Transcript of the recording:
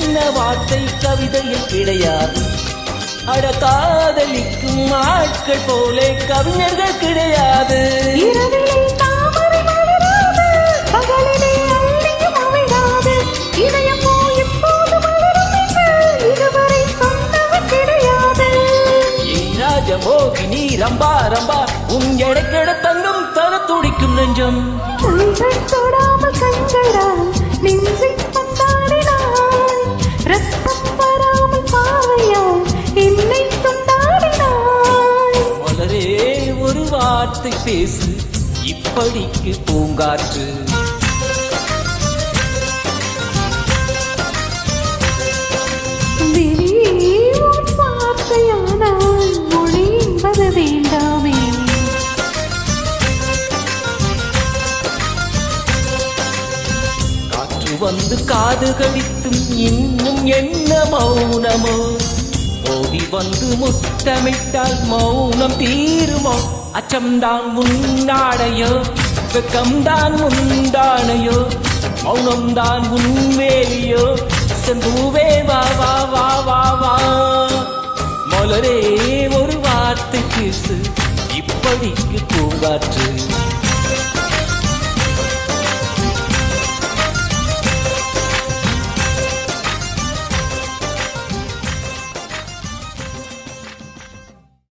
சொன்ன வார்த்தை கவிதையில் கிடையாது. அட காதலிக்கும் ஆட்கள் போல கவிஞர்கள் கிடையாது. ராஜமோகினி ரம்பா ரம்பா உன் எடைக்கெட தங்கம் தர துடிக்கும் நெஞ்சம். தொடாமல் கண்களால் ஒரு வார்த்தை பேசு இப்படிக்கு பூங்காற்று. வந்து காது கடித்தும் இன்னும் என்ன மௌனமோ? ஓடி வந்து முத்தமிட்டால் மௌனம் தீருமோ? அச்சம்தான் முன்னாடையோ வெக்கம்தான் முந்தானையோ மௌனம்தான் உன்வேலியோ செந்தூவே வா வா வா வா வா. மலரே ஒரு வார்த்தை பேசு இப்படிக்கு பூங்காற்று